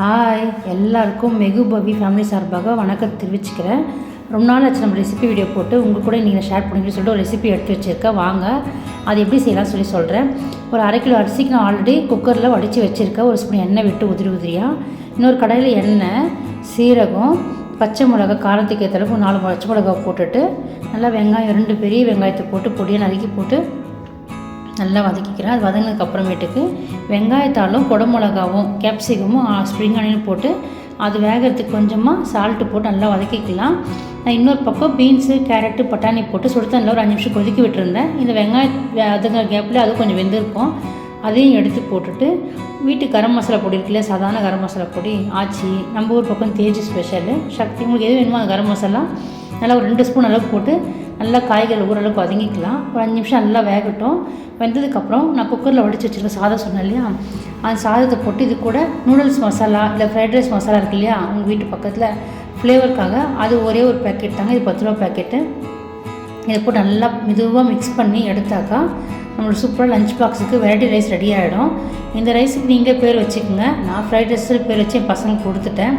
Hi எல்லாருக்கும் மெகு பவி family சார்பாக வணக்கம் தெரிவிச்சுக்கிறேன். ரொம்ப நாள் ஆச்சு நம்ம ரெசிபி வீடியோ போட்டு உங்கள் கூட நீங்கள் ஷேர் பண்ணிட்டு சொல்லிட்டு ஒரு ரெசிபி எடுத்து வச்சுருக்கேன். வாங்க அது எப்படி செய்யலாம் சொல்லி சொல்கிறேன் ஒரு அரை கிலோ அரிசிக்கு நான் ஆல்ரெடி குக்கரில் வடித்து வச்சுருக்கேன். ஒரு ஸ்பூன் எண்ணெய் விட்டு உதிரி உதிரியாக இன்னொரு கடையில் எண்ணெய் சீரகம் பச்சை மிளகா காரத்துக்கு ஏற்ற அளவுக்கு நாலு பச்சை மிளகா போட்டுட்டு நல்லா வெங்காயம் ரெண்டு பெரிய வெங்காயத்தை போட்டு பொடியை நறுக்கி போட்டு நல்லா வதக்கிக்கிறேன். அது வதங்கினதுக்கு அப்புறமேட்டுக்கு வெங்காயத்தாலும் குடமிளகாவும் கேப்சிகமும் ஸ்ப்ரிங் ஆனியனும் போட்டு அது வேகிறதுக்கு கொஞ்சமாக சால்ட்டு போட்டு நல்லா வதக்கிக்கலாம். நான் இன்னொரு பக்கம் பீன்ஸு கேரட்டு பட்டாணி போட்டு சுடு தண்ணியில் ஒரு அஞ்சு நிமிஷம் கொதிக்க விட்டுருந்தேன். இந்த வெங்காயம் அதுங்க கேப்பில் அது கொஞ்சம் வெந்திருக்கும். அதையும் எடுத்து போட்டுட்டு வீட்டு கரம் மசாலா பொடி இருக்குல்ல சாதாரண கரம் மசாலா பொடி ஆச்சி நம்ம ஊர் பக்கம் தேஜி ஸ்பெஷலு சக்தி உங்களுக்கு எது வேணுமோ அந்த கரம் மசாலா நல்லா ஒரு ரெண்டு ஸ்பூன் அளவுக்கு போட்டு நல்லா காய்கறி ஓரளவுக்கு வதங்கிக்கலாம். ஒரு அஞ்சு நிமிஷம் நல்லா வேகட்டும். வெந்ததுக்கப்புறம் நான் குக்கரில் வடித்து வச்சுருக்க சாதம் சொன்னேன் இல்லையா? அந்த சாதத்தை போட்டு இது கூட நூடுல்ஸ் மசாலா இல்லை ஃப்ரைட் ரைஸ் மசாலா இருக்கு இல்லையா? உங்கள் வீட்டு பக்கத்தில் ஃப்ளேவருக்காக அது ஒரே ஒரு பேக்கெட் தாங்க. இது பத்து ரூபா பேக்கெட்டு இதை போட்டு நல்லா மெதுவாக மிக்ஸ் பண்ணி எடுத்தாக்கா நம்மளோட சூப்பராக லஞ்ச் பாக்ஸுக்கு வெரைட்டி ரைஸ் ரெடி ஆகிடும் இந்த ரைஸுக்கு நீங்களே பேர் வச்சுக்கோங்க. நான் ஃப்ரைட் ரைஸ் பேர் வச்சு என் பசங்களுக்கு கொடுத்துட்டேன்.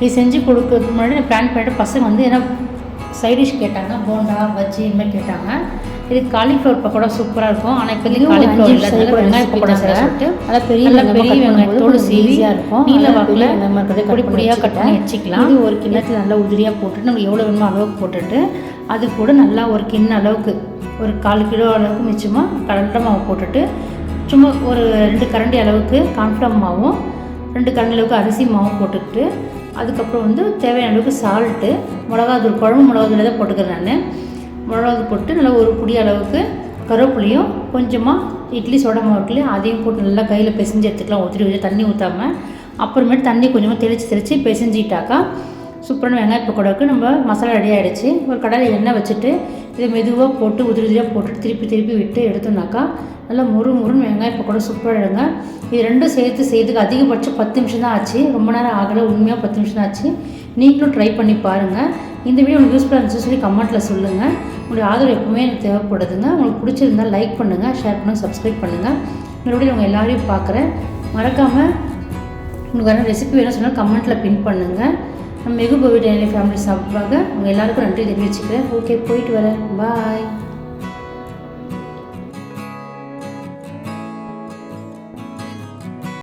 இது செஞ்சு கொடுக்கறதுக்கு முன்னாடி நான் பிளான் பண்ணிட்டு பசங்க வந்து ஏன்னா சைடிஷ் கேட்டாங்க போண்டா பஜ்ஜி இந்த மாதிரி கேட்டாங்க இது காலிஃப்ளவர் பக்கோடா சூப்பராக இருக்கும் ஆனால் இப்போ காலிஃப்ளவர் அஞ்சு இல்லை நிமிஷம் வெங்காய பக்கோடா. செய்ய சொல்லிட்டு நல்லா பெரிய நல்லா பெரிய வெங்காயத்தோடு இருக்கும். நீல வாக்கில் cut பொடி பொடியாக கட் பண்ணி. வச்சுக்கலாம் இது ஒரு கிண்ணத்தில் நல்லா உதிரியாக போட்டுட்டு நம்ம எவ்வளோ வேணுமோ அளவுக்கு போட்டுட்டு அது கூட நல்லா ஒரு கிண்ண அளவுக்கு ஒரு கால் கிலோ அளவுக்கு மிச்சமாக கடலை மாவு போட்டுட்டு சும்மா ஒரு ரெண்டு கரண்டி அளவுக்கு கான்ஃப்ளவர் மாவும் ரெண்டு கரண்டி அளவுக்கு அரிசி மாவும் போட்டுக்கிட்டு அதுக்கப்புறம் வந்து தேவையான அளவுக்கு சால்ட்டு மிளகாத்தூள் குழம்பு மிளகாத்தூள் தான் போட்டுக்கிறேன் நான். மிளகாத்தூள் போட்டு நல்லா ஒரு புடி அளவுக்கு கருவேப்பிலையும் கொஞ்சமாக இட்லி சோடா மாவு அதையும் போட்டு நல்லா கையில் பிசைஞ்சு எடுத்துக்கலாம். ஊற்றி ஊற்றி தண்ணி ஊற்றாமல் அப்புறமேட்டு தண்ணி கொஞ்சமாக தெளித்து தெளித்து பிசைஞ்சிட்டாக்கா சூப்பரான வெங்காய பக்கோடாவுக்கு நம்ம மசாலா ரெடி ஆகிடுச்சு ஒரு கடாயில் எண்ணெய் வச்சுட்டு இதை மெதுவாக போட்டு உதிரி உதிரியாக போட்டு திருப்பி திருப்பி விட்டு எடுத்தோம்னாக்கா நல்லா முறு முருன்னு வெங்காய பக்கோடா சூப்பராக எடுங்க. இது ரெண்டும் சேர்த்து செய்யறதுக்கு அதிகபட்சம் பத்து நிமிஷம் தான் ஆச்சு. ரொம்ப நேரம் ஆகலை. உண்மையாக பத்து நிமிஷம் தான் ஆச்சு. நீங்களும் ட்ரை பண்ணி பாருங்கள் இந்த வீடியோ உங்களுக்கு யூஸ்ஃபுல்லாக இருந்துச்சு சொல்லி கமெண்ட்டில் சொல்லுங்கள் உங்களுடைய ஆதரவு எப்பவுமே எனக்கு தேவைப்படுதுங்க. உங்களுக்கு பிடிச்சிருந்தா லைக் பண்ணுங்கள் ஷேர் பண்ணுங்கள் சப்ஸ்கிரைப் பண்ணுங்கள் மறுபடியும் உங்கள் எல்லாரையும் பார்க்குறேன். மறக்காமல் உங்களுக்கு வேறு ரெசிபி வேணும் சொன்னால் கமெண்ட்டில் பின் பண்ணுங்கள் நம்ம வெகு பவி டேனி ஃபேமிலி சாப்பிடுவாங்க. உங்கள் எல்லாருக்கும் நன்றி. தெரிவிச்சுக்கிறேன் ஓகே போயிட்டு வரேன். பாய்